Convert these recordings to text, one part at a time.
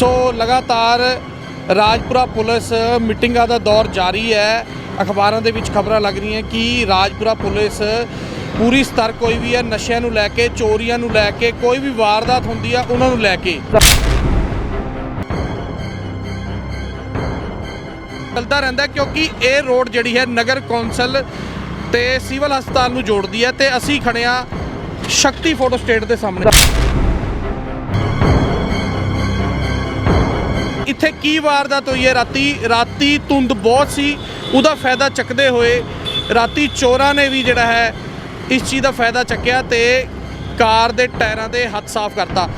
ਸੋ ਲਗਾਤਾਰ ਰਾਜਪੁਰਾ ਪੁਲਿਸ ਮੀਟਿੰਗਾਂ ਦਾ ਦੌਰ ਜਾਰੀ ਹੈ। ਅਖਬਾਰਾਂ ਦੇ ਵਿੱਚ ਖਬਰਾਂ ਲੱਗ ਰਹੀਆਂ ਕਿ ਰਾਜਪੁਰਾ ਪੁਲਿਸ ਪੂਰੀ ਸਤਰਕ ਹੋਈ ਵੀ ਹੈ। ਨਸ਼ਿਆਂ ਨੂੰ ਲੈ ਕੇ, ਚੋਰੀਆਂ ਨੂੰ ਲੈ ਕੇ, ਕੋਈ ਵੀ ਵਾਰਦਾਤ ਹੁੰਦੀ ਆ, ਉਹਨਾਂ ਨੂੰ ਲੈ ਕੇ। ਚੱਲਦਾ ਰਹਿੰਦਾ ਕਿਉਂਕਿ ਇਹ ਰੋਡ ਜਿਹੜੀ ਹੈ ਨਗਰ ਕੌਂਸਲ ਤੇ ਸਿਵਲ ਹਸਪਤਾਲ ਨੂੰ ਜੋੜਦੀ ਹੈ ਤੇ ਅਸੀਂ ਖੜੇ ਹਾਂ ਸ਼ਕਤੀ ਫੋਟੋ ਸਟੇਟ ਦੇ ਸਾਹਮਣੇ। ਇੱਥੇ ਕੀ ਵਾਰਦਾਤ ਹੋਈ ਹੈ? ਰਾਤੀ ਰਾਤੀ ਧੁੰਦ ਬਹੁਤ ਸੀ। ਉਹਦਾ ਫਾਇਦਾ ਚੱਕਦੇ ਹੋਏ ਰਾਤੀ ਚੋਰਾਂ ਨੇ ਵੀ ਜਿਹੜਾ ਹੈ, ਇਸ ਚੀਜ਼ ਦਾ ਫਾਇਦਾ ਚੱਕਿਆ ਤੇ ਕਾਰ ਦੇ ਟਾਇਰਾਂ ਦੇ ਹੱਥ ਸਾਫ਼ ਕਰਤਾ।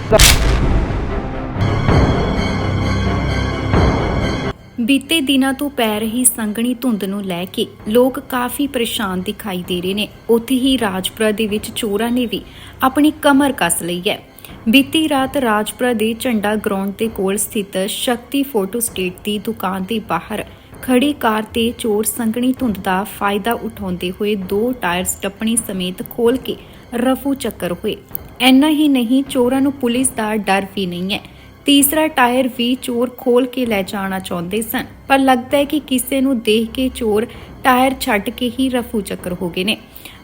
ਬੀਤੇ ਦਿਨਾਂ ਤੋਂ ਪੈ ਰਹੀ ਸੰਘਣੀ ਧੁੰਦ ਨੂੰ ਲੈ ਕੇ ਲੋਕ ਕਾਫੀ ਪਰੇਸ਼ਾਨ ਦਿਖਾਈ ਦੇ ਰਹੇ ਨੇ। ਉੱਥੇ ਹੀ ਰਾਜਪੁਰਾ ਦੇ ਵਿੱਚ ਚੋਰਾਂ ਨੇ ਵੀ ਆਪਣੀ ਕਮਰ ਕੱਸ ਲਈ ਹੈ। ਬੀਤੀ ਰਾਤ ਰਾਜਪੁਰਾ ਦੇ ਝੰਡਾ ਗਰਾਊਂਡ ਦੇ ਕੋਲ ਸਥਿਤ ਸ਼ਕਤੀ ਫੋਟੋ ਸਟੇਟ ਦੀ ਦੁਕਾਨ ਦੇ ਬਾਹਰ ਖੜੀ ਕਾਰ ਤੇ ਚੋਰ ਸੰਘਣੀ ਧੁੰਦ ਦਾ ਫਾਇਦਾ ਉਠਾਉਂਦੇ ਹੋਏ ਦੋ ਟਾਇਰਸ ਟੱਪਣੀ ਸਮੇਤ ਖੋਲ ਕੇ ਰਫੂ ਚੱਕਰ ਹੋਏ। ਐਨਾ ਹੀ ਨਹੀਂ, ਚੋਰਾਂ ਨੂੰ ਪੁਲਿਸ ਦਾ ਡਰ ਵੀ ਨਹੀਂ ਹੈ। ਤੀਸਰਾ ਟਾਇਰ ਵੀ ਚੋਰ ਖੋਲ ਕੇ ਲੈ ਜਾਣਾ ਚਾਹੁੰਦੇ ਸਨ, ਪਰ ਲੱਗਦਾ ਹੈ ਕਿ ਕਿਸੇ ਨੂੰ ਦੇਖ ਕੇ ਚੋਰ ਟਾਇਰ ਛੱਡ ਕੇ ਹੀ ਰਫੂ ਚੱਕਰ ਹੋ ਗਏ ਨੇ।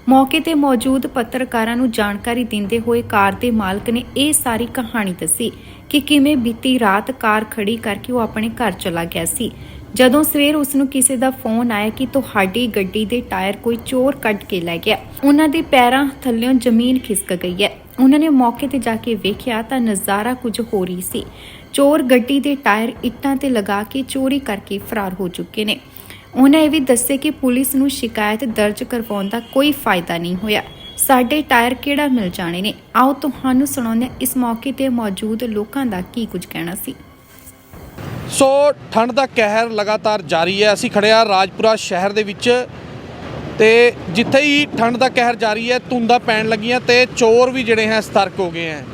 ਮੌਕੇ ਤੇ ਮੌਜੂਦ ਪੱਤਰਕਾਰਾਂ ਨੂੰ ਜਾਣਕਾਰੀ ਦਿੰਦੇ ਹੋਏ ਕਾਰ ਦੇ ਮਾਲਕ ਨੇ ਇਹ ਸਾਰੀ ਕਹਾਣੀ ਦੱਸੀ ਕਿ ਕਿਵੇਂ ਬੀਤੀ ਰਾਤ ਕਾਰ ਖੜੀ ਕਰਕੇ ਉਹ ਆਪਣੇ ਘਰ ਚਲਾ ਗਿਆ ਸੀ। ਜਦੋਂ ਸਵੇਰ ਉਸ ਨੂੰ ਕਿਸੇ ਦਾ ਫੋਨ ਆਇਆ ਕਿ ਤੁਹਾਡੀ ਗੱਡੀ ਦੇ ਟਾਇਰ ਕੋਈ ਚੋਰ ਕੱਢ ਕੇ ਲੈ ਗਿਆ, ਉਹਨਾਂ ਦੇ ਪੈਰਾਂ ਥੱਲਿਓਂ ਜ਼ਮੀਨ ਖਿਸਕ ਗਈ ਹੈ। ਉਹਨਾਂ ਨੇ ਮੌਕੇ ਤੇ ਜਾ ਕੇ ਵੇਖਿਆ ਤਾਂ ਨਜ਼ਾਰਾ ਕੁਝ ਹੋ ਰਹੀ ਸੀ। ਚੋਰ ਗੱਡੀ ਦੇ ਟਾਇਰ ਇੱਟਾਂ ਤੇ ਲਗਾ ਕੇ ਚੋਰੀ ਕਰਕੇ ਫਰਾਰ ਹੋ ਚੁੱਕੇ ਨੇ। ਉਹਨਾਂ ਇਹ ਵੀ ਦੱਸੇ ਕਿ ਪੁਲਿਸ ਨੂੰ ਸ਼ਿਕਾਇਤ ਦਰਜ ਕਰਵਾਉਣ ਦਾ ਕੋਈ ਫਾਇਦਾ ਨਹੀਂ ਹੋਇਆ। ਸਾਡੇ ਟਾਇਰ ਕਿਹੜਾ ਮਿਲ ਜਾਣੇ ਨੇ? ਆਓ ਤੁਹਾਨੂੰ ਸੁਣਾਉਂਦੇ ਇਸ ਮੌਕੇ ਤੇ ਮੌਜੂਦ ਲੋਕਾਂ ਦਾ ਕੀ ਕੁਝ ਕਹਿਣਾ ਸੀ। ਸੋ, ਠੰਡ ਦਾ ਕਹਿਰ ਲਗਾਤਾਰ ਜਾਰੀ ਹੈ। ਅਸੀਂ ਖੜੇ ਹਾਂ ਰਾਜਪੁਰਾ ਸ਼ਹਿਰ ਦੇ ਵਿੱਚ ਤੇ ਜਿੱਥੇ ਹੀ ਠੰਡ ਦਾ ਕਹਿਰ ਜਾਰੀ ਹੈ, ਧੁੰਦਾਂ ਪੈਣ ਲੱਗੀਆਂ ਤੇ ਚੋਰ ਵੀ ਜਿਹੜੇ ਹੈ, ਸਤਰਕ ਹੋ ਗਏ ਹੈ।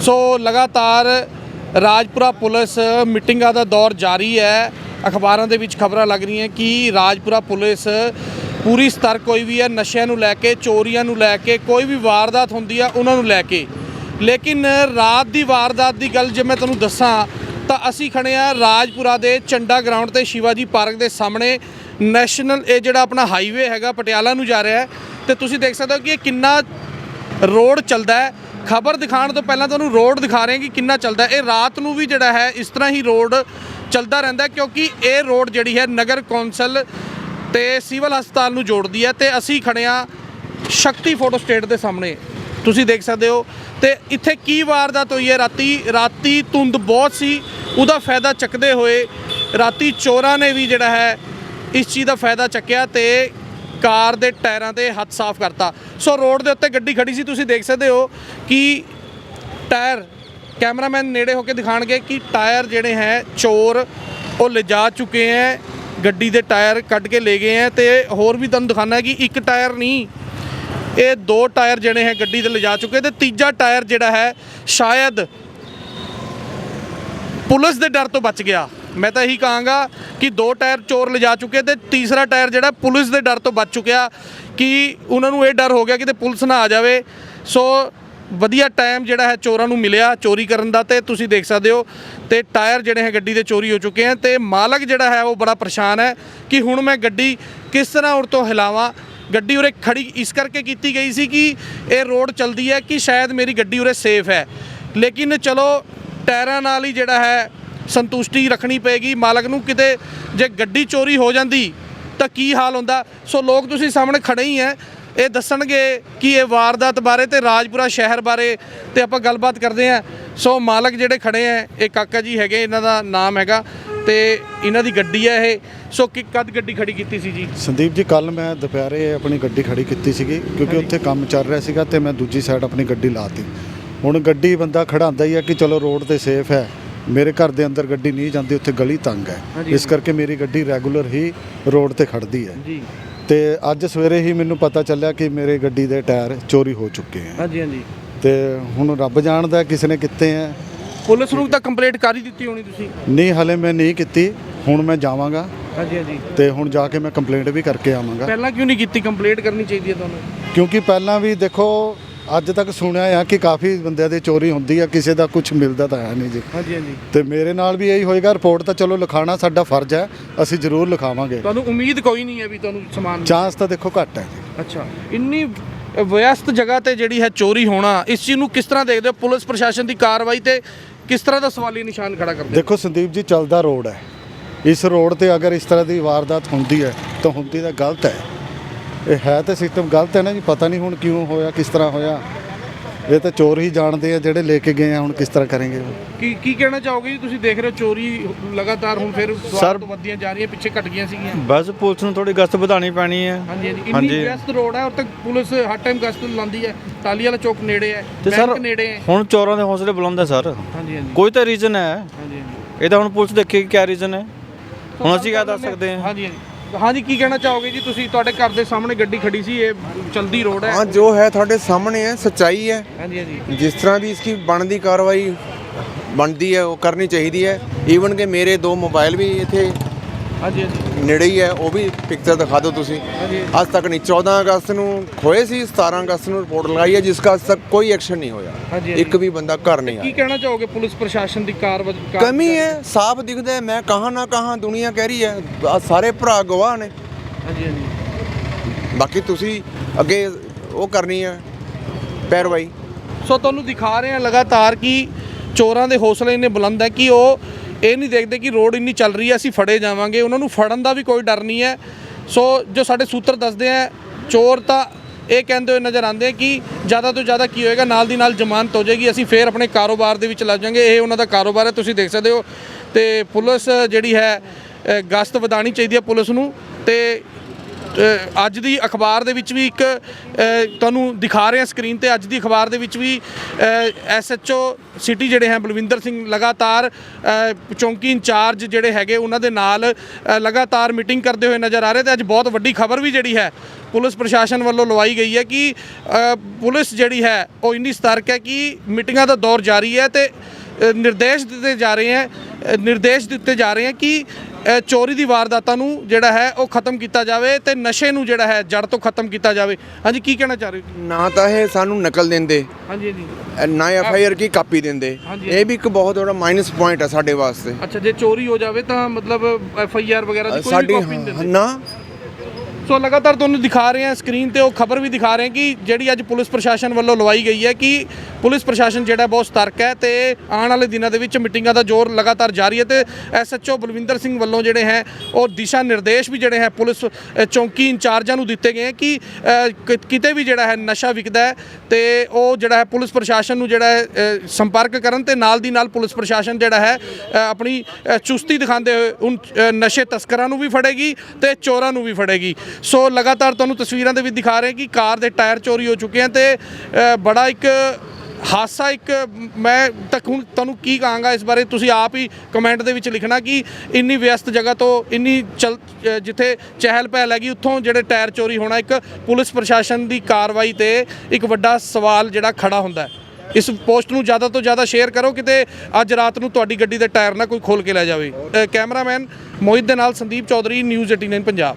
ਸੋ, ਲਗਾਤਾਰ ਰਾਜਪੁਰਾ ਪੁਲਿਸ ਮੀਟਿੰਗਾਂ ਦਾ ਦੌਰ ਜਾਰੀ ਹੈ। ਅਖਬਾਰਾਂ ਦੇ ਵਿੱਚ ਖਬਰਾਂ ਲੱਗ ਰਹੀਆਂ ਕਿ ਰਾਜਪੁਰਾ ਪੁਲਿਸ ਪੂਰੀ ਸਤਰਕ ਹੋਈ ਵੀ ਹੈ, ਨਸ਼ਿਆਂ ਨੂੰ ਲੈ ਕੇ, ਚੋਰੀਆਂ ਨੂੰ ਲੈ ਕੇ, ਕੋਈ ਵੀ ਵਾਰਦਾਤ ਹੁੰਦੀ ਆ, ਉਹਨਾਂ ਨੂੰ ਲੈ ਕੇ। ਲੇਕਿਨ ਰਾਤ ਦੀ ਵਾਰਦਾਤ ਦੀ ਗੱਲ ਜੇ ਮੈਂ ਤੁਹਾਨੂੰ ਦੱਸਾਂ, ਤਾਂ ਅਸੀਂ ਖੜੇ ਆ ਰਾਜਪੁਰਾ ਦੇ ਚੰਡਾ ਗਰਾਊਂਡ ਤੇ ਸ਼ਿਵਾਜੀ ਪਾਰਕ ਦੇ ਸਾਹਮਣੇ। ਨੈਸ਼ਨਲ, ਇਹ ਜਿਹੜਾ ਆਪਣਾ ਹਾਈਵੇ ਹੈਗਾ, ਪਟਿਆਲਾ ਨੂੰ ਜਾ ਰਿਹਾ ਹੈ। ਤੇ ਤੁਸੀਂ ਦੇਖ ਸਕਦੇ ਹੋ ਕਿ ਇਹ ਕਿੰਨਾ ਰੋਡ ਚੱਲਦਾ ਹੈ। ਖਬਰ ਦਿਖਾਉਣ ਤੋਂ ਪਹਿਲਾਂ ਤੁਹਾਨੂੰ ਰੋਡ ਦਿਖਾ ਰਹੇ ਹਾਂ ਕਿ ਕਿੰਨਾ ਚੱਲਦਾ ਇਹ ਰਾਤ ਨੂੰ ਵੀ ਜਿਹੜਾ ਹੈ, ਇਸ ਤਰ੍ਹਾਂ ਹੀ ਰੋਡ ਚੱਲਦਾ ਰਹਿੰਦਾ ਕਿਉਂਕਿ ਇਹ ਰੋਡ ਜਿਹੜੀ ਹੈ ਨਗਰ ਕੌਂਸਲ ਤੇ ਸਿਵਲ ਹਸਪਤਾਲ ਨੂੰ ਜੋੜਦੀ ਹੈ ਤੇ ਅਸੀਂ ਖੜੇ ਆ ਸ਼ਕਤੀ ਫੋਟੋ ਸਟੇਟ ਦੇ ਸਾਹਮਣੇ। ਤੁਸੀਂ ਦੇਖ ਸਕਦੇ ਹੋ ਤੇ ਇੱਥੇ ਕੀ ਵਾਰਦਾਤ ਹੋਈ ਹੈ? ਰਾਤੀ ਰਾਤੀ ਧੁੰਦ ਬਹੁਤ ਸੀ, ਉਹਦਾ ਫਾਇਦਾ ਚੱਕਦੇ ਹੋਏ ਰਾਤੀ ਚੋਰਾਂ ਨੇ ਵੀ ਜਿਹੜਾ ਹੈ, ਇਸ ਚੀਜ਼ ਦਾ ਫਾਇਦਾ ਚੱਕਿਆ ਤੇ ਕਾਰ ਦੇ ਟਾਇਰਾਂ 'ਤੇ ਹੱਥ ਸਾਫ਼ ਕਰਤਾ। ਸੋ ਰੋਡ ਦੇ ਉੱਤੇ ਗੱਡੀ ਖੜੀ ਸੀ, ਤੁਸੀਂ ਦੇਖ ਸਕਦੇ ਹੋ ਕਿ ਟਾਇਰ, ਕੈਮਰਾਮੈਨ ਨੇੜੇ ਹੋ ਕੇ ਦਿਖਾਣਗੇ ਕਿ ਟਾਇਰ ਜਿਹੜੇ ਹੈ, ਚੋਰ, ਉਹ ਲਿਜਾ ਚੁੱਕੇ ਹੈ, ਗੱਡੀ ਦੇ ਟਾਇਰ ਕੱਢ ਕੇ ਲੈ ਗਏ ਹੈ ਤੇ ਹੋਰ ਵੀ ਤੁਹਾਨੂੰ ਦਿਖਾਣਾ ਹੈ ਕਿ ਇੱਕ ਟਾਇਰ ਨਹੀਂ, ਇਹ ਦੋ ਟਾਇਰ ਜਿਹੜੇ ਹੈ ਗੱਡੀ ਦੇ ਲਿਜਾ ਚੁੱਕੇ ਤੇ ਤੀਜਾ ਟਾਇਰ ਜਿਹੜਾ ਹੈ, ਸ਼ਾਇਦ ਪੁਲਿਸ ਦੇ ਡਰ ਤੋਂ ਬਚ ਗਿਆ। ਮੈਂ ਤਾਂ ਇਹੀ ਕਹਾਂਗਾ ਕਿ ਦੋ ਟਾਇਰ ਚੋਰ ਲਿਜਾ ਚੁੱਕੇ ਤੇ ਤੀਸਰਾ ਟਾਇਰ ਜਿਹੜਾ ਪੁਲਿਸ ਦੇ ਡਰ ਤੋਂ ਬਚ ਚੁੱਕਿਆ ਕਿ ਉਹਨਾਂ ਨੂੰ ਇਹ ਡਰ ਹੋ ਗਿਆ ਕਿ ਤੇ ਪੁਲਿਸ ਨਾ ਆ ਜਾਵੇ। ਸੋ ਵਧੀਆ ਟਾਈਮ ਜਿਹੜਾ ਹੈ ਚੋਰਾਂ ਨੂੰ ਮਿਲਿਆ ਚੋਰੀ ਕਰਨ ਦਾ ਤੇ ਤੁਸੀਂ ਦੇਖ ਸਕਦੇ ਹੋ ਤੇ ਟਾਇਰ ਜਿਹੜੇ ਹੈ ਗੱਡੀ ਦੇ ਚੋਰੀ ਹੋ ਚੁੱਕੇ ਹਨ ਤੇ ਮਾਲਕ ਜਿਹੜਾ ਹੈ ਉਹ ਬੜਾ ਪਰੇਸ਼ਾਨ ਹੈ ਕਿ ਹੁਣ ਮੈਂ ਗੱਡੀ ਕਿਸ ਤਰ੍ਹਾਂ ਉਰ ਤੋਂ ਹਿਲਾਵਾਂ। ਗੱਡੀ ਉਰੇ ਖੜੀ ਇਸ ਕਰਕੇ ਕੀਤੀ ਗਈ ਸੀ ਕਿ ਇਹ ਰੋਡ ਚਲਦੀ ਹੈ ਕਿ ਸ਼ਾਇਦ ਮੇਰੀ ਗੱਡੀ ਉਰੇ ਸੇਫ ਹੈ। ਲੇਕਿਨ ਚਲੋ ਟਾਇਰਾਂ ਨਾਲ ਹੀ ਜਿਹੜਾ ਹੈ ਸੰਤੁਸ਼ਟੀ ਰੱਖਣੀ ਪਏਗੀ ਮਾਲਕ ਨੂੰ ਕਿਤੇ ਜੇ ਗੱਡੀ ਚੋਰੀ ਹੋ ਜਾਂਦੀ ਤਾਂ ਕੀ ਹਾਲ ਹੁੰਦਾ? ਸੋ ਲੋਕ ਤੁਸੀਂ ਸਾਹਮਣੇ ਖੜੇ ਹੀ ਹੈ ਇਹ ਦੱਸਣਗੇ ਕਿ ਇਹ ਵਾਰਦਾਤ ਬਾਰੇ ਤੇ ਰਾਜਪੁਰਾ ਸ਼ਹਿਰ ਬਾਰੇ ਤੇ ਆਪਾਂ ਗੱਲਬਾਤ ਕਰਦੇ ਹਾਂ ਸੋ ਮਾਲਕ ਜਿਹੜੇ ਖੜੇ ਹੈ ਇਹ ਕਾਕਾ ਜੀ ਹੈਗੇ ਇਹਨਾਂ ਦਾ ਨਾਮ ਹੈਗਾ ਤੇ ਇਹਨਾਂ ਦੀ ਗੱਡੀ ਹੈ ਇਹ। ਸੋ ਕਿ ਕਦ ਗੱਡੀ ਖੜੀ ਕੀਤੀ ਸੀ ਜੀ? ਸੰਦੀਪ ਜੀ ਕੱਲ ਮੈਂ ਦੁਪਹਿਰੇ ਆਪਣੀ ਗੱਡੀ ਖੜੀ ਕੀਤੀ ਸੀਗੀ ਕਿਉਂਕਿ ਉੱਥੇ ਕੰਮ ਚੱਲ ਰਿਹਾ ਸੀਗਾ ਤੇ ਮੈਂ ਦੂਜੀ ਸਾਈਡ ਆਪਣੀ ਗੱਡੀ ਲਾਤੀ। ਹੁਣ ਗੱਡੀ ਬੰਦਾ ਖੜਾਉਂਦਾ ਹੀ ਆ ਕਿ ਚਲੋ ਰੋਡ ਤੇ ਸੇਫ ਹੈ। ਮੇਰੇ ਘਰ ਦੇ ਅੰਦਰ ਗੱਡੀ ਨਹੀਂ ਜਾਂਦੀ ਉੱਥੇ ਗਲੀ ਤੰਗ ਹੈ। ਹਾਂਜੀ, ਇਸ ਕਰਕੇ ਮੇਰੀ ਗੱਡੀ ਰੈਗੂਲਰ ਹੀ ਰੋਡ ਤੇ ਖੜਦੀ ਹੈ। ਜੀ। ਤੇ ਅੱਜ ਸਵੇਰੇ ਹੀ ਮੈਨੂੰ ਪਤਾ ਚੱਲਿਆ ਕਿ ਮੇਰੇ ਗੱਡੀ ਦੇ ਟਾਇਰ ਚੋਰੀ ਹੋ ਚੁੱਕੇ ਹੈ। ਹਾਂਜੀ ਹਾਂਜੀ। ਤੇ ਹੁਣ ਰੱਬ ਜਾਣਦਾ ਕਿਸੇ ਨੇ ਕਿੱਥੇ ਹੈ। ਪੁਲਿਸ ਨੂੰ ਤਾਂ ਕੰਪਲੇਂਟ ਕਰ ਹੀ ਦਿੱਤੀ ਹੋਣੀ ਤੁਸੀਂ? ਨਹੀਂ ਹਲੇ ਮੈਂ ਨਹੀਂ ਕੀਤੀ। ਹੁਣ ਮੈਂ ਜਾਵਾਂਗਾ। ਹਾਂਜੀ ਹਾਂਜੀ। ਤੇ ਹੁਣ ਜਾ ਕੇ ਮੈਂ ਕੰਪਲੇਂਟ ਵੀ ਕਰਕੇ ਆਵਾਂਗਾ। ਪਹਿਲਾਂ ਕਿਉਂ ਨਹੀਂ ਕੀਤੀ? ਕੰਪਲੇਂਟ ਕਰਨੀ ਚਾਹੀਦੀ ਹੈ ਤੁਹਾਨੂੰ। ਕਿਉਂਕਿ ਪਹਿਲਾਂ ਵੀ ਦੇਖੋ ਅੱਜ ਤੱਕ ਸੁਣਿਆ ਆ ਕਿ ਕਾਫੀ ਬੰਦਿਆਂ ਦੀ ਚੋਰੀ ਹੁੰਦੀ ਆ ਕਿਸੇ ਦਾ ਕੁਝ ਮਿਲਦਾ ਤਾਂ ਹੈ ਨਹੀਂ ਜੀ। ਹਾਂਜੀ ਹਾਂਜੀ। ਤੇ ਮੇਰੇ ਨਾਲ ਵੀ ਇਹੀ ਹੋਏਗਾ ਰਿਪੋਰਟ ਤਾਂ ਚਲੋ ਲਿਖਾਣਾ ਸਾਡਾ ਫਰਜ਼ ਹੈ ਅਸੀਂ ਜ਼ਰੂਰ ਲਿਖਾਵਾਂਗੇ। ਤੁਹਾਨੂੰ ਉਮੀਦ ਕੋਈ ਨਹੀਂ ਹੈ ਵੀ ਤੁਹਾਨੂੰ ਸਮਾਨ ਚਾਂਸ ਤਾਂ ਦੇਖੋ ਘੱਟ ਹੈ ਜੀ। ਅੱਛਾ ਇੰਨੀ ਵਿਅਸਤ ਜਗ੍ਹਾ ਤੇ ਜਿਹੜੀ ਹੈ ਚੋਰੀ ਹੋਣਾ ਇਸ ਚੀਜ਼ ਨੂੰ ਕਿਸ ਤਰ੍ਹਾਂ ਦੇਖਦੇ ਹੋ? ਪੁਲਿਸ ਪ੍ਰਸ਼ਾਸਨ ਦੀ ਕਾਰਵਾਈ ਤੇ ਕਿਸ ਤਰ੍ਹਾਂ ਦਾ ਸਵਾਲੀ ਨਿਸ਼ਾਨ ਖੜਾ ਕਰਦੇ? ਹੋ ਦੇਖੋ ਸੰਦੀਪ ਜੀ ਚੱਲਦਾ ਰੋਡ ਹੈ। ਇਸ ਰੋਡ ਤੇ ਅਗਰ ਇਸ ਤਰ੍ਹਾਂ ਦੀ ਵਾਰਦਾਤ ਹੁੰਦੀ ਹੈ ਤਾਂ ਹੁੰਦੀ ਤਾਂ ਗਲਤ ਹੈ। ਇਹ ਹੈ ਤਾਂ ਸਿਸਟਮ ਗਲਤ ਹੈ ਨਾ ਜੀ ਪਤਾ ਨਹੀਂ ਹੁਣ ਕਿਉਂ ਹੋਇਆ ਕਿਸ ਤਰ੍ਹਾਂ ਹੋਇਆ। ਇਹ ਤਾਂ ਚੋਰ ਹੀ ਜਾਣਦੇ ਆ ਜਿਹੜੇ ਲੈ ਕੇ ਗਏ ਆ ਹੁਣ ਕਿਸ ਤਰ੍ਹਾਂ ਕਰਨਗੇ। ਕੀ ਕੀ ਕਹਿਣਾ ਚਾਹੋਗੇ ਜੀ? ਤੁਸੀਂ ਦੇਖ ਰਹੇ ਹੋ ਚੋਰੀ ਲਗਾਤਾਰ ਹੁਣ ਫਿਰ ਤੋਂ ਵੱਧਦੀਆਂ ਜਾ ਰਹੀਆਂ ਪਿੱਛੇ ਘਟ ਗਈਆਂ ਸੀਗੀਆਂ। ਬਸ ਪੁਲਿਸ ਨੂੰ ਥੋੜੀ ਗਸ਼ਤ ਵਧਾਉਣੀ ਪੈਣੀ ਹੈ। ਹਾਂਜੀ ਹਾਂਜੀ। ਇੰਨੀ ਹਾਂਜੀ। ਵਿਅਸਤ ਰੋਡ ਹੈ ਔਰ ਤੱਕ ਪੁਲਿਸ ਹਰ ਟਾਈਮ ਗਸ਼ਤ ਲਾਉਂਦੀ ਹੈ। ਟਾਲੀ ਵਾਲਾ ਚੌਕ ਨੇੜੇ ਹੈ ਤੇ ਬੈਂਕ ਸਰ ਨੇੜੇ ਹੈ। ਹੁਣ ਚੋਰਾਂ ਦੇ ਹੌਸਲੇ ਬੁਲੰਦ ਹੈ ਸਰ। ਹਾਂਜੀ ਹਾਂਜੀ। ਕੋਈ ਤਾਂ ਰੀਜ਼ਨ ਹੈ। ਹਾਂਜੀ ਹਾਂਜੀ। ਇਹ ਤਾਂ ਹੁਣ ਪੁਲਿਸ ਦੇਖੇਗੀ ਕੀ ਰੀਜ਼ਨ ਹੈ। ਹੁਣ ਅਸੀਂ ਕਿਆ ਦੱਸ ਸਕਦੇ ਹਾਂ। ਹਾਂਜੀ ਹਾਂਜੀ। ਹਾਂਜੀ ਕੀ ਕਹਿਣਾ ਚਾਹੋਗੇ ਜੀ ਤੁਸੀਂ ਤੁਹਾਡੇ ਘਰ ਦੇ ਸਾਹਮਣੇ ਗੱਡੀ ਖੜੀ ਸੀ ਇਹ ਚਲਦੀ ਰੋਡ ਹੈ हाँ जो है थोड़े सामने है सच्चाई है ਹਾਂਜੀ ਹਾਂਜੀ जिस तरह भी इसकी बनती कार्रवाई बनती है वो करनी चाहिए है ਈਵਨ ਕਿ ਮੇਰੇ ਦੋ ਮੋਬਾਈਲ ਵੀ ਇੱਥੇ ਹਾਂਜੀ ਹਾਂਜੀ। ਨੇੜੇ ਹੀ ਹੈ ਉਹ ਵੀ ਪਿਕਚਰ ਦਿਖਾ ਦਿਓ ਤੁਸੀਂ। ਹਾਂਜੀ। ਅੱਜ ਤੱਕ ਨਹੀਂ 14 ਅਗਸਤ ਨੂੰ ਖੋਏ ਸੀ 17 ਅਗਸਤ ਨੂੰ ਰਿਪੋਰਟ ਲਗਾਈ ਹੈ ਜਿਸ ਦਾ ਅੱਜ ਤੱਕ ਕੋਈ ਐਕਸ਼ਨ ਨਹੀਂ ਹੋਇਆ। ਹਾਂਜੀ, ਹਾਂਜੀ। ਇੱਕ ਵੀ ਬੰਦਾ ਘਰ ਨਹੀਂ ਕੀ ਆਇਆ। ਕਹਿਣਾ ਚਾਹੋਗੇ ਪੁਲਿਸ ਪ੍ਰਸ਼ਾਸਨ ਦੀ ਕਾਰਵਾਈ ਕਮੀ ਹੈ ਸਾਫ਼ ਦਿਖਦਾ ਹੈ ਮੈਂ ਕਹਾਂ ਨਾ ਕਹਾਂ ਦੁਨੀਆ ਕਹਿ ਰਹੀ ਹੈ ਆਹ ਸਾਰੇ ਭਰਾ ਗਵਾਹ ਨੇ। ਹਾਂਜੀ ਹਾਂਜੀ। ਬਾਕੀ ਤੁਸੀਂ ਅੱਗੇ ਉਹ ਕਰਨੀ ਹੈ ਪੈਰਵਾਈ। ਸੋ ਤੁਹਾਨੂੰ ਦਿਖਾ ਰਹੇ ਹਾਂ ਲਗਾਤਾਰ ਕਿ ਚੋਰਾਂ ਦੇ ਹੌਸਲੇ ਇੰਨੇ ਬੁਲੰਦ ਹੈ ਕਿ ਉਹ ਇਹ ਨਹੀਂ ਦੇਖਦੇ ਕਿ ਰੋਡ ਇੰਨੀ ਚੱਲ ਰਹੀ ਹੈ, ਅਸੀਂ ਫੜੇ ਜਾਵਾਂਗੇ। ਉਹਨਾਂ ਨੂੰ ਫੜਨ ਦਾ ਵੀ ਕੋਈ ਡਰ ਨਹੀਂ ਹੈ। ਸੋ ਜੋ ਸਾਡੇ ਸੂਤਰ ਦੱਸਦੇ ਆ ਚੋਰ ਤਾਂ ਇਹ ਕਹਿੰਦੇ ਹੋਏ ਨਜ਼ਰ ਆਉਂਦੇ ਕਿ ਜ਼ਿਆਦਾ ਤੋਂ ਜ਼ਿਆਦਾ ਕੀ ਹੋਏਗਾ, ਨਾਲ ਦੀ ਨਾਲ ਜ਼ਮਾਨਤ ਹੋ ਜਾਏਗੀ। ਅਸੀਂ ਫੇਰ ਆਪਣੇ ਕਾਰੋਬਾਰ ਦੇ ਵਿੱਚ ਲੱਗ ਜਾਵਾਂਗੇ। ਇਹ ਉਹਨਾਂ ਦਾ ਕਾਰੋਬਾਰ ਹੈ, ਤੁਸੀਂ ਦੇਖ ਸਕਦੇ ਹੋ। ਤੇ ਪੁਲਿਸ ਜਿਹੜੀ ਹੈ ਗਸ਼ਤ ਵਧਾਉਣੀ ਚਾਹੀਦੀ ਹੈ ਪੁਲਿਸ ਨੂੰ। ਤੇ ਅੱਜ ਦੀ ਅਖਬਾਰ ਦੇ ਵਿੱਚ ਵੀ ਇੱਕ ਤੁਹਾਨੂੰ ਦਿਖਾ ਰਹੇ ਹਾਂ ਸਕਰੀਨ ਤੇ, ਅੱਜ ਦੀ ਅਖਬਾਰ ਦੇ ਵਿੱਚ ਵੀ ਐਸਐਚਓ ਸਿਟੀ ਜਿਹੜੇ ਹੈ, ਬਲਵਿੰਦਰ ਸਿੰਘ ਲਗਾਤਾਰ ਚੌਂਕੀ ਇੰਚਾਰਜ ਜਿਹੜੇ ਹੈਗੇ, ਉਹਨਾਂ ਦੇ ਨਾਲ ਲਗਾਤਾਰ ਮੀਟਿੰਗ ਕਰਦੇ ਹੋਏ ਨਜ਼ਰ ਆ ਰਹੇ ਤੇ ਅੱਜ ਬਹੁਤ ਵੱਡੀ ਖਬਰ ਵੀ ਜਿਹੜੀ ਹੈ, ਪੁਲਿਸ ਪ੍ਰਸ਼ਾਸਨ ਵੱਲੋਂ ਲਵਾਈ ਗਈ ਹੈ ਕਿ ਪੁਲਿਸ ਜਿਹੜੀ ਹੈ, ਉਹ ਇੰਨੀ ਸਤਰਕ ਹੈ ਕਿ ਮੀਟਿੰਗਾਂ ਦਾ ਦੌਰ ਜਾਰੀ ਹੈ ਤੇ ਨਿਰਦੇਸ਼ ਦਿੱਤੇ ਜਾ ਰਹੇ ਹੈ ਨਿਰਦੇਸ਼ ਦਿੱਤੇ ਜਾ ਰਹੇ ਹੈ ਕਿ ਚੋਰੀ ਦੀ ਵਾਰਦਾਤਾਂ ਨੂੰ ਜਿਹੜਾ ਹੈ ਉਹ ਖਤਮ ਕੀਤਾ ਜਾਵੇ ਤੇ ਨਸ਼ੇ ਨੂੰ ਜਿਹੜਾ ਹੈ ਜੜ ਤੋਂ ਖਤਮ ਕੀਤਾ ਜਾਵੇ। ਹਾਂਜੀ ਕੀ ਕਹਿਣਾ ਚਾਹ ਰਹੇ ਹੋ? ਨਾ ਤਾਂ ਇਹ ਸਾਨੂੰ ਨਕਲ ਦਿੰਦੇ। ਹਾਂਜੀ ਅ, ਨਾ ਐਫ ਆਈ ਆਰ ਕੀ ਕਾਪੀ ਦਿੰਦੇ। ਇਹ ਵੀ ਇੱਕ ਬਹੁਤ ਵੱਡਾ ਮਾਈਨਸ ਪੁਆਇੰਟ ਹੈ ਸਾਡੇ ਵਾਸਤੇ। ਅੱਛਾ ਜੇ ਚੋਰੀ ਹੋ ਜਾਵੇ ਤਾਂ ਮਤਲਬ ਐਫ ਆਈ ਆਰ ਵਗੈਰਾ ਦੀ ਕੋਈ ਕਾਪੀ ਨਹੀਂ ਦਿੰਦੇ? ਨਾ ਸੋ ਲਗਾਤਾਰ ਤੁਹਾਨੂੰ ਦਿਖਾ ਰਹੇ ਹਾਂ ਸਕਰੀਨ ਤੇ, ਉਹ ਖਬਰ ਵੀ ਦਿਖਾ ਰਹੇ ਕਿ ਜਿਹੜੀ ਅੱਜ ਪੁਲਿਸ ਪ੍ਰਸ਼ਾਸਨ ਵੱਲੋਂ ਲਵਾਈ ਗਈ ਹੈ ਕਿ ਪੁਲਿਸ ਪ੍ਰਸ਼ਾਸਨ ਜਿਹੜਾ ਬਹੁਤ ਸਤਰਕ ਹੈ ਤੇ ਆਉਣ ਵਾਲੇ ਦਿਨਾਂ ਦੇ ਵਿੱਚ ਮੀਟਿੰਗਾਂ ਦਾ ਜ਼ੋਰ ਲਗਾਤਾਰ ਜਾਰੀ ਹੈ ਤੇ ਐਸਐਚਓ ਬਲਵਿੰਦਰ ਸਿੰਘ ਵੱਲੋਂ ਜਿਹੜੇ ਹੈ, ਉਹ ਦਿਸ਼ਾ ਨਿਰਦੇਸ਼ ਵੀ ਜਿਹੜੇ ਹੈ ਪੁਲਿਸ ਚੌਂਕੀ ਇੰਚਾਰਜਾਂ ਨੂੰ ਦਿੱਤੇ ਗਏ ਹੈ ਕਿ ਕਿਤੇ ਵੀ ਜਿਹੜਾ ਹੈ ਨਸ਼ਾ ਵਿਕਦਾ ਹੈ ਤੇ ਉਹ ਜਿਹੜਾ ਹੈ ਪੁਲਿਸ ਪ੍ਰਸ਼ਾਸਨ ਨੂੰ ਜਿਹੜਾ ਹੈ ਸੰਪਰਕ ਕਰਨ ਤੇ ਨਾਲ ਦੀ ਨਾਲ ਪੁਲਿਸ ਪ੍ਰਸ਼ਾਸਨ ਜਿਹੜਾ ਹੈ ਆਪਣੀ ਚੁਸਤੀ ਦਿਖਾਉਂਦੇ ਹੋਏ ਨਸ਼ੇ ਤਸਕਰਾਂ ਨੂੰ ਵੀ ਫੜੇਗੀ ਤੇ ਚੋਰਾਂ ਨੂੰ ਵੀ ਫੜੇਗੀ। ਸੋ ਲਗਾਤਾਰ ਤੁਹਾਨੂੰ ਤਸਵੀਰਾਂ ਦੇ ਵਿੱਚ ਦਿਖਾ ਰਹੇ ਕਿ ਕਾਰ ਦੇ ਟਾਇਰ ਚੋਰੀ ਹੋ ਚੁੱਕੇ ਹਨ ਤੇ ਬੜਾ ਇੱਕ ਹਾਸਾ, ਇੱਕ ਮੈਂ ਤੱਕ ਹੁਣ ਤੁਹਾਨੂੰ ਕੀ ਕਹਾਂਗਾ ਇਸ ਬਾਰੇ ਤੁਸੀਂ ਆਪ ਹੀ ਕਮੈਂਟ ਦੇ ਵਿੱਚ ਲਿਖਣਾ ਕਿ ਇੰਨੀ ਵਿਅਸਤ ਜਗ੍ਹਾ ਤੋਂ ਇੰਨੀ ਚਲ ਜਿੱਥੇ ਚਹਿਲ ਪਹਿਲ ਹੈਗੀ, ਉੱਥੋਂ ਜਿਹੜੇ ਟਾਇਰ ਚੋਰੀ ਹੋਣਾ ਇੱਕ ਪੁਲਿਸ ਪ੍ਰਸ਼ਾਸਨ ਦੀ ਕਾਰਵਾਈ ਤੇ ਇੱਕ ਵੱਡਾ ਸਵਾਲ ਜਿਹੜਾ ਖੜਾ ਹੁੰਦਾ ਹੈ। ਇਸ ਪੋਸਟ ਨੂੰ ਜ਼ਿਆਦਾ ਤੋਂ ਜ਼ਿਆਦਾ ਸ਼ੇਅਰ ਕਰੋ, ਕਿਤੇ ਅੱਜ ਰਾਤ ਨੂੰ ਤੁਹਾਡੀ ਗੱਡੀ ਦੇ ਟਾਇਰ ਨਾ ਕੋਈ ਖੋਲ ਕੇ ਲੈ ਜਾਵੇ। ਕੈਮਰਾਮੈਨ ਮੋਹਿਤ ਦੇ ਨਾਲ ਸੰਦੀਪ ਚੌਧਰੀ, ਨਿਊਜ਼ 89 ਪੰਜਾਬ।